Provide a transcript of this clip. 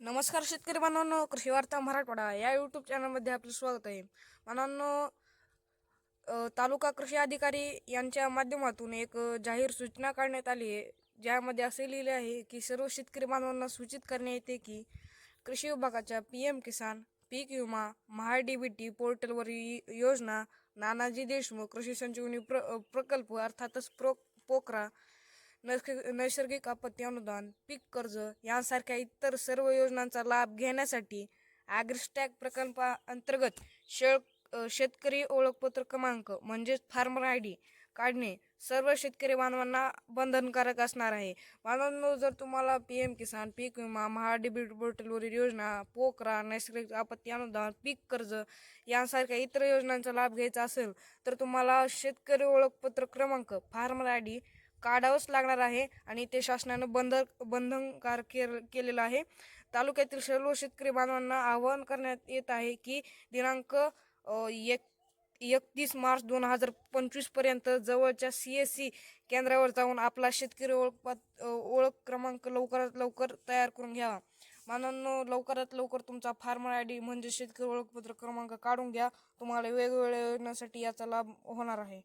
नमस्कार शेतकरी बांधवांनो कृषी वार्ता मराठवाडा या यूट्यूब चॅनलमध्ये आपलं स्वागत आहे. बांधवांनो तालुका कृषी अधिकारी यांच्या माध्यमातून एक जाहीर सूचना काढण्यात आली आहे ज्यामध्ये असे लिहिले आहे की सर्व शेतकरी बांधवांना सूचित करण्यात येते की कृषी विभागाच्या पी एम किसान पीक विमा महा डी बी टी पोर्टलवर योजना नानाजी देशमुख कृषी संजीवनी प्र प्रकल्प अर्थातच प्रो पोकरा नैसर्गिक नैसर्गिक आपत्ती अनुदान पीक कर्ज यांसारख्या इतर सर्व योजनांचा लाभ घेण्यासाठी ॲग्रिस्टॅग प्रकल्पाअंतर्गत शेळ शेतकरी ओळखपत्र क्रमांक म्हणजेच फार्मर आय डी काढणे सर्व शेतकरी बांधवांना बंधनकारक असणार आहे. बांधवांनो जर तुम्हाला पी एम किसान पीक विमा महा पोर्टलवरील योजना पोकरा नैसर्गिक आपत्ती अनुदान पीक कर्ज यांसारख्या इतर योजनांचा लाभ घ्यायचा असेल तर तुम्हाला शेतकरी ओळखपत्र क्रमांक फार्मर आय डी काढावंच लागणार आहे आणि ते शासनानं बंध बंधनकार के केलेलं आहे. तालुक्यातील सर्व शेतकरी बांधवांना आवाहन करण्यात येत आहे की दिनांक एक एकतीस मार्च दोन हजार पंचवीसपर्यंत जवळच्या सी एस सी केंद्रावर जाऊन आपला शेतकरी ओळख ओळख क्रमांक लवकरात लवकर तयार करून घ्यावा. मानांनो लवकरात लवकर तुमचा फार्मर आय डी म्हणजे शेतकरी ओळखपत्र क्रमांक काढून घ्या. तुम्हाला वेगवेगळ्या योजनांसाठी याचा लाभ होणार आहे.